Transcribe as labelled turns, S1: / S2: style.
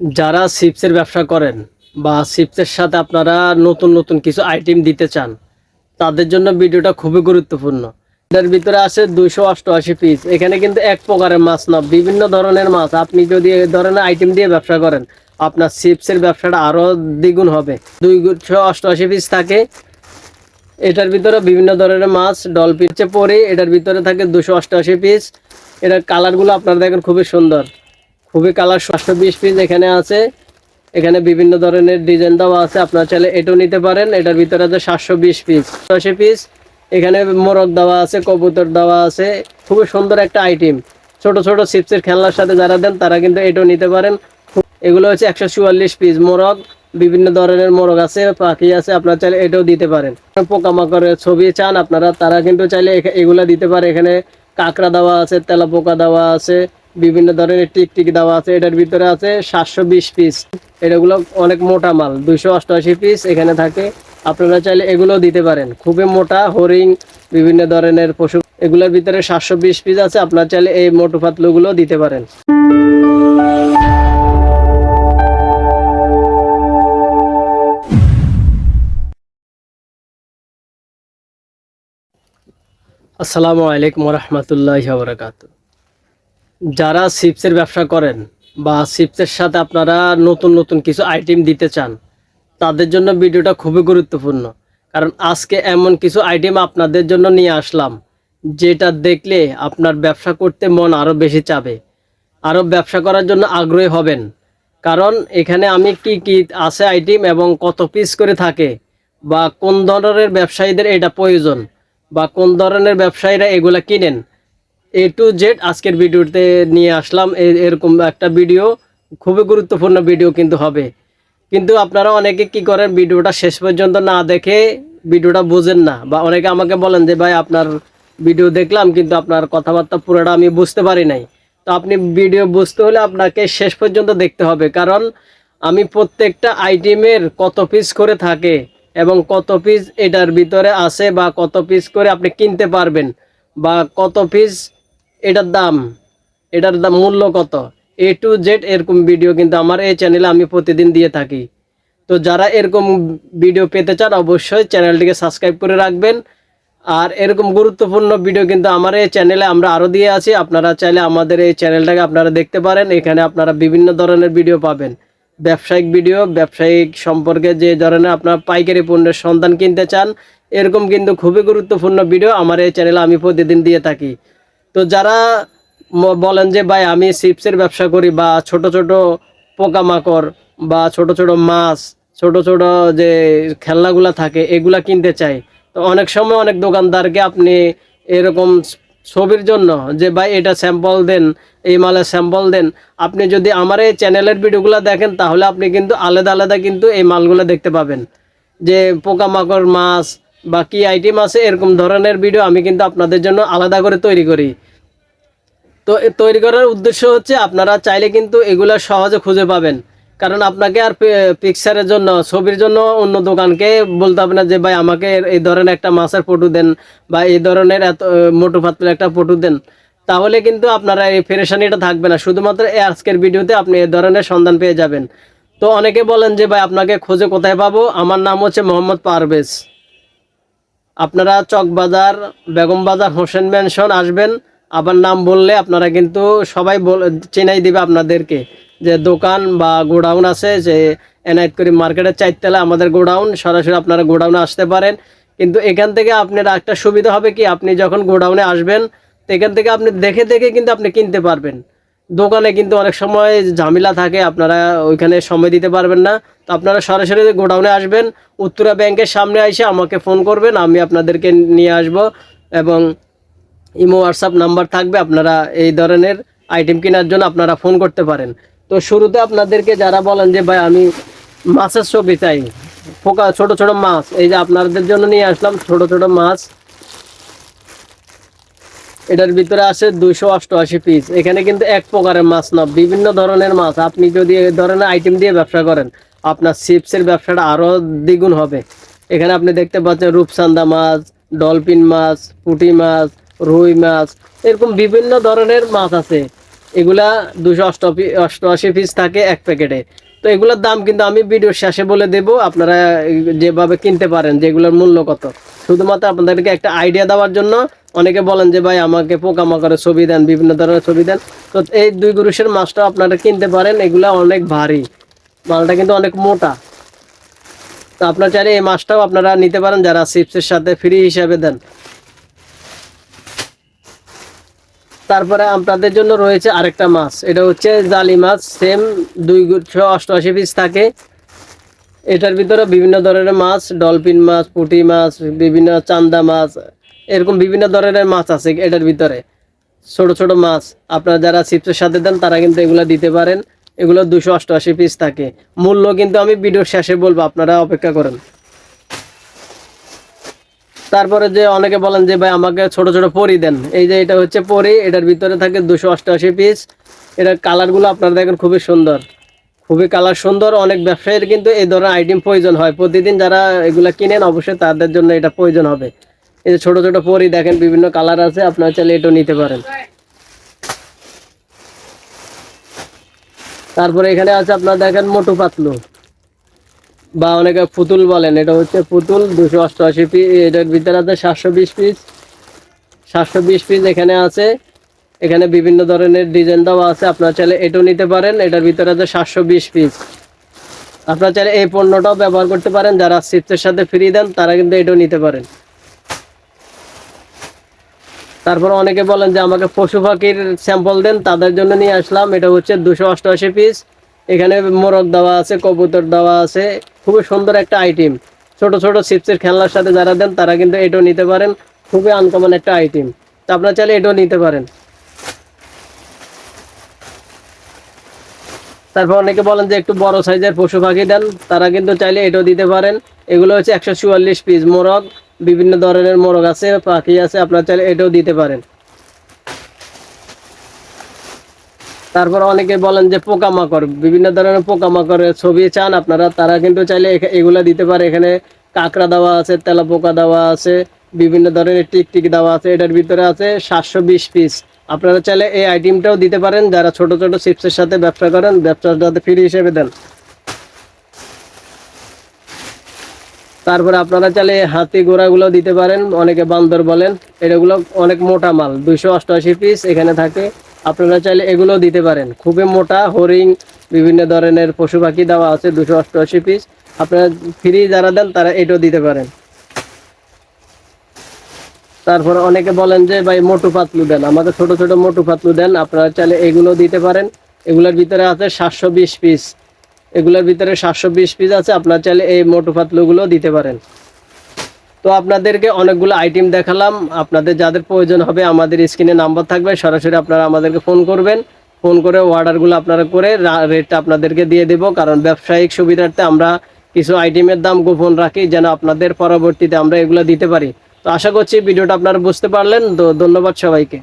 S1: যারা চিপসের ব্যবসা করেন বা চিপসের সাথে আপনারা নতুন নতুন কিছু আইটেম দিতে চান, তাদের জন্য ভিডিওটা খুবই গুরুত্বপূর্ণ। এটার ভিতরে আছে দুইশো অষ্টআশি পিস এখানে কিন্তু এক প্রকারের মাছ না, বিভিন্ন ধরনের মাছ। আপনি যদি এই ধরনের আইটেম দিয়ে ব্যবসা করেন, আপনার চিপসের ব্যবসাটা আরও দ্বিগুণ হবে। দুইশো অষ্টআশি পিস থাকে, এটার ভিতরে বিভিন্ন ধরনের মাছ ডলফিন চেয়ে পরে, এটার ভিতরে থাকে দুশো অষ্টআশি পিস এটার কালারগুলো আপনারা দেখেন খুবই সুন্দর। খুবই কালার সাতশো বিশ পিস এখানে আছে। এখানে বিভিন্ন ধরনের ডিজাইন দেওয়া আছে। আপনার চাইলে এটাও নিতে পারেন। এটার ভিতরে আছে সাতশো বিশ পিস আশি পিস এখানে মোরগ দেওয়া আছে, কবুতর দেওয়া আছে। খুবই সুন্দর একটা আইটেম ছোট ছোট চিপসের খেলনার সাথে যারা দেন, তারা কিন্তু এটাও নিতে পারেন। এগুলো হচ্ছে একশো চুয়াল্লিশ পিস মোরগ। বিভিন্ন ধরনের মোরগ আছে, পাখি আছে, আপনারা চাইলে এটাও দিতে পারেন। পোকামাকড়ের ছবি চান, আপনারা, তারা কিন্তু চাইলে এগুলা দিতে পারে। এখানে কাঁকড়া দেওয়া আছে তেলা পোকা দেওয়া আছে। বিভিন্ন ধরনের টিকটিক দেওয়া আছে, এটার ভিতরে আছে সাতশো বিশ পিস এটাগুলো অনেক মোটা মাল, দুইশো অষ্টআশি পিস এখানে থাকে। আপনারা চাইলে এগুলো দিতে পারেন। খুবই মোটা হরিং বিভিন্ন ধরনের পশু, এগুলোর ভিতরে সাতশো বিশ পিস আছে। আপনারা চাইলে এই মোটু পাতলুগুলো দিতে পারেন। আসসালামু আলাইকুম রহমতুল্লাহ বরকাত যারা চিপসের ব্যবসা করেন বা চিপসের সাথে আপনারা নতুন নতুন কিছু আইটেম দিতে চান, তাদের জন্য ভিডিওটা খুবই গুরুত্বপূর্ণ। কারণ আজকে এমন কিছু আইটেম আপনাদের জন্য নিয়ে আসলাম, যেটা দেখলে আপনার ব্যবসা করতে মন আরও বেশি চাবে। আরও ব্যবসা করার জন্য আগ্রহী হবেন। কারণ এখানে আমি কি কি আছে আইটেম এবং কত পিস করে থাকে, বা কোন ধরনের ব্যবসায়ীদের এটা প্রয়োজন, বা কোন ধরনের ব্যবসায়ীরা এগুলা কিনেন এ টু জেড আজকের ভিডিওতে নিয়ে আসলাম। এরকম একটা ভিডিও, খুবই গুরুত্বপূর্ণ ভিডিও কিন্তু হবে। কিন্তু আপনারা অনেকে কি করেন, ভিডিওটা শেষ পর্যন্ত না দেখে ভিডিওটা বুঝেন না। বা অনেকে আমাকে বলেন যে, ভাই, আপনার ভিডিও দেখলাম, কিন্তু আপনার কথাবার্তা পুরোটা আমি বুঝতে পারি নাই। তো আপনি ভিডিও বুঝতে হলে আপনাকে শেষ পর্যন্ত দেখতে হবে। কারণ আমি প্রত্যেকটা আইটেমের কত পিস করে থাকে এবং কত পিস এটার ভিতরে আছে বা কত পিস করে আপনি কিনতে পারবেন বা কত পিস এটার দাম এটার দাম মূল্য কত? এ টু জেড এরকম ভিডিও কিন্তু আমার এই চ্যানেলে আমি প্রতিদিন দিয়ে থাকি। তো যারা এরকম ভিডিও পেতে চান, অবশ্যই চ্যানেলটিকে সাবস্ক্রাইব করে রাখবেন। আর এরকম গুরুত্বপূর্ণ ভিডিও কিন্তু আমার এই চ্যানেলে আমরা আরও দিয়ে আছি। আপনারা চাইলে আমাদের এই চ্যানেলটাকে আপনারা দেখতে পারেন। এখানে আপনারা বিভিন্ন ধরনের ভিডিও পাবেন। ব্যবসায়িক ভিডিও ব্যবসায়িক সম্পর্কে যে ধরনের আপনার পাইকারি পণ্যের সন্ধান কিনতে চান, এরকম কিন্তু খুবই গুরুত্বপূর্ণ ভিডিও আমার এই চ্যানেলে আমি প্রতিদিন দিয়ে থাকি। তো যারা বলেন যে, ভাই, আমি চিপসের ব্যবসা করি বা ছোট ছোট পোকামাকড় বা ছোট ছোট মাছ, ছোট ছোট যে খেলনাগুলা থাকে, এগুলা কিনতে চাই। তো অনেক সময় অনেক দোকানদারকে আপনি এরকম ছবির জন্য যে, ভাই, এটা স্যাম্পল দেন, এই মালের স্যাম্পল দেন। আপনি যদি আমার এই চ্যানেলের ভিডিওগুলো দেখেন, তাহলে আপনি কিন্তু আলাদা আলাদা কিন্তু এই মালগুলো দেখতে পাবেন। যে পোকামাকড়, মাছ বা কি আইটেম আছে, এরকম ধরনের ভিডিও আমি কিন্তু আপনাদের জন্য আলাদা করে তৈরি করি। তো তৈরি করার উদ্দেশ্য হচ্ছে আপনারা চাইলে কিন্তু এগুলা সহজে খুঁজে পাবেন। কারণ আপনাকে আর পিকচারের জন্য, ছবির জন্য অন্য দোকানকে বলতে হবে না যে, ভাই, আমাকে এই ধরনের একটা মাছের ফটো দেন বা এই ধরনের এত মোটু পাতলা একটা ফটো দেন। তাহলে কিন্তু আপনারা এই ফেরেশানিটা থাকবে না। শুধুমাত্র এই আজকের ভিডিওতে আপনি এই ধরনের সন্ধান পেয়ে যাবেন। তো অনেকে বলেন যে, ভাই, আপনাকে খোঁজে কোথায় পাবো? আমার নাম হচ্ছে মোহাম্মদ পারভেজ। আপনারা চকবাজার বেগম বাজার হোসেন ম্যানশন আসবেন। আবার নাম বললে আপনারা কিন্তু সবাই চেনাই দিবে আপনাদেরকে যে দোকান বা গোডাউন আছে যে এনায়েত করি মার্কেটের চারতলা, আমাদের গোডাউন, সরাসরি আপনারা গোডাউনে আসতে পারেন। কিন্তু এখান থেকে আপনার একটা সুবিধা হবে কি, আপনি যখন গোডাউনে আসবেন, তো এখান থেকে আপনি দেখে দেখে কিন্তু আপনি কিনতে পারবেন। দোকানে কিন্তু অনেক সময় ঝামেলা থাকে, আপনারা ওইখানে সময় দিতে পারবেন না। তো আপনারা সরাসরি গোডাউনে আসবেন, উত্তরা ব্যাংকের সামনে এসে আমাকে ফোন করবেন, আমি আপনাদেরকে নিয়ে আসব এবং ইমো, হোয়াটসঅ্যাপ নাম্বার থাকবে, আপনারা এই ধরনের আইটেম কেনার জন্য আপনারা ফোন করতে পারেন। তো শুরুতে আপনাদেরকে যারা বলেন যে, ভাই, আমি মাছের ছবি চাই, পোকা, ছোট ছোট মাছ, এই যে আপনাদের জন্য নিয়ে আসলাম, ছোট ছোট মাছ। এটার ভিতরে আসে দুইশো অষ্টআশি পিস এখানে কিন্তু এক প্রকারের মাছ না, বিভিন্ন ধরনের মাছ। আপনি যদি এই ধরনের আইটেম দিয়ে ব্যবসা করেন, আপনার চিপসের ব্যবসাটা আরও দ্বিগুণ হবে। এখানে আপনি দেখতে পাচ্ছেন রূপসান্দা মাছ ডলফিন মাছ, পুঁটি মাছ, রুই মাছ, এরকম বিভিন্ন ধরনের মাছ আছে। এগুলা দুশো অষ্টআশি অষ্টআশি পিস থাকে এক প্যাকেটে। তো এগুলোর দাম কিন্তু আমি ভিডিওর শেষে বলে দেব, আপনারা যেভাবে কিনতে পারেন, যেগুলোর মূল্য কত। শুধুমাত্র আপনাদেরকে একটা আইডিয়া দেওয়ার জন্য অনেকে বলেন যে, ভাই, আমাকে পোকামাকড়ের ছবি দেন, বিভিন্ন ধরনের ছবি দেন। তো এই দুই গুরুষের মাছটা আপনারা কিনতে পারেন, এগুলা অনেক ভারী। মালটা কিন্তু অনেক মোটা। তো আপনার চাইলে এই মাছটাও আপনারা নিতে পারেন, যারা চিপসের সাথে ফ্রি হিসাবে দেন। তারপরে আপনাদের জন্য রয়েছে আরেকটা মাছ। এটা হচ্ছে জালি মাছ সেম দুইশো অষ্টআশি পিস থাকে। এটার ভিতরে বিভিন্ন ধরনের মাছ ডলফিন মাছ, পুঁটি মাছ, বিভিন্ন চান্দা মাছ এরকম বিভিন্ন ধরনের মাছ আছে এটার ভিতরে। ছোট ছোট মাছ। আপনারা যারা চিপসের সাথে দেন, তারা কিন্তু এগুলো দিতে পারেন। এগুলো দুশো অষ্টআশি পিস থাকে। মূল্য কিন্তু আমি ভিডিওর শেষে বলব, আপনারা অপেক্ষা করেন। তারপরে যে অনেকে বলেন যে, ভাই, আমাকে ছোট ছোট পরি দেন। এই যে এটা হচ্ছে পরি, এটার ভিতরে থাকে দুশো অষ্টআশি পিস এটার কালারগুলো আপনারা দেখেন খুবই সুন্দর। খুবই কালার সুন্দর, অনেক ব্যবসায়ীর কিন্তু এই ধরনের আইটেম প্রয়োজন হয়। প্রতিদিন যারা এগুলো কিনেন, অবশ্যই তাদের জন্য এটা প্রয়োজন হবে। এই যে ছোট ছোট পরি দেখেন, বিভিন্ন কালার আছে আপনারা চাইলে এটাও নিতে পারেন। তারপরে এখানে আছে আপনারা দেখেন মোটু পাতলু। বা অনেকে পুতুল বলেন, এটা হচ্ছে পুতুল, দুশো অষ্টআশি পিস এটার ভিতরে আছে সাতশো বিশ পিস সাতশো বিশ পিস এখানে আছে। এখানে বিভিন্ন ধরনের ডিজাইন দেওয়া আছে, আপনারা চাইলে এটাও নিতে পারেন, এটার ভিতরে আছে সাতশো বিশ পিস আপনারা চাইলে এই পণ্যটাও ব্যবহার করতে পারেন, যারা চিপসের সাথে ফ্রি দেন, তারা কিন্তু এটাও নিতে পারেন। তারপর অনেকে বলেন যে আমাকে পশু পাখির স্যাম্পল দেন, তাদের জন্য নিয়ে আসলাম। এটা হচ্ছে দুশো অষ্টআশি পিস এখানে মোরগ দেওয়া আছে, কবুতর দেওয়া আছে। খুবই সুন্দর একটা আইটেম ছোট ছোট চিপসের খেলনার সাথে যারা দেন, তারা কিন্তু এটাও নিতে পারেন। খুবই আনকমন একটা আইটেম তো আপনারা চাইলে এটাও নিতে পারেন। তারপর অনেকে বলেন যে একটু বড় সাইজের পশু পাখি দেন, তারা কিন্তু চাইলে এটাও দিতে পারেন। এগুলো হচ্ছে একশো চুয়াল্লিশ পিস মোরগ। বিভিন্ন ধরনের মোরগ আছে, পাখি আছে, আপনারা চাইলে এটাও দিতে পারেন। তারপর অনেকে বলেন যে পোকামাকড়, বিভিন্ন ধরনের পোকামাকড়ের ছবি চান আপনারা, তারা কিন্তু চাইলে এগুলা দিতে পারে। এখানে কাঁকড়া দেওয়া আছে তেলা পোকা দেওয়া আছে, বিভিন্ন ধরনের টিকটিক দেওয়া আছে, এটার ভিতরে আছে সাতশো বিশ পিস আপনারা চাইলে এই আইটেমটাও দিতে পারেন, যারা ছোট ছোট চিপসের সাথে ব্যবসা করেন ব্যবসার সাথে ফ্রি হিসেবে দেন। তারপরে আপনারা চাইলে হাতি ঘোড়াগুলো দিতে পারেন, অনেকে বান্দর বলেন। এটাগুলো অনেক মোটা মাল, দুইশো অষ্টআশি পিস এখানে থাকে। আপনারা চাইলে এগুলো দিতে পারেন। খুবই মোটা, হরিণ, বিভিন্ন ধরনের পশু পাখি দেওয়া আছে দুশো অষ্টআশি পিস আপনারা ফ্রি যারা দেন, তারা এটাও দিতে পারেন। তারপর অনেকে বলেন যে, ভাই, মোটু পাতলু দেন। আমাদের ছোট ছোট মোটু পাতলু দেন, আপনারা চাইলে এগুলো দিতে পারেন। এগুলোর ভিতরে আছে সাতশো বিশ পিস এগুলোর ভিতরে সাতশো বিশ পিস আছে। আপনার চাইলে এই মোটু পাতলুগুলো দিতে পারেন। তো আপনাদেরকে অনেকগুলো আইটেম দেখালাম। আপনাদের যাদের প্রয়োজন হবে আমাদের স্ক্রিনে নাম্বার থাকবে। সরাসরি আপনারা আমাদেরকে ফোন করবেন। ফোন করে অর্ডারগুলো আপনারা করে রেটটা আপনাদেরকে দিয়ে দেবো। কারণ ব্যবসায়িক সুবিধার্থে আমরা কিছু আইটেমের দাম গোপন রাখি, যেন আপনাদের পরবর্তীতে আমরা এগুলো দিতে পারি। তো আশা করছি ভিডিওটা আপনারা বুঝতে পারলেন। তো ধন্যবাদ সবাইকে।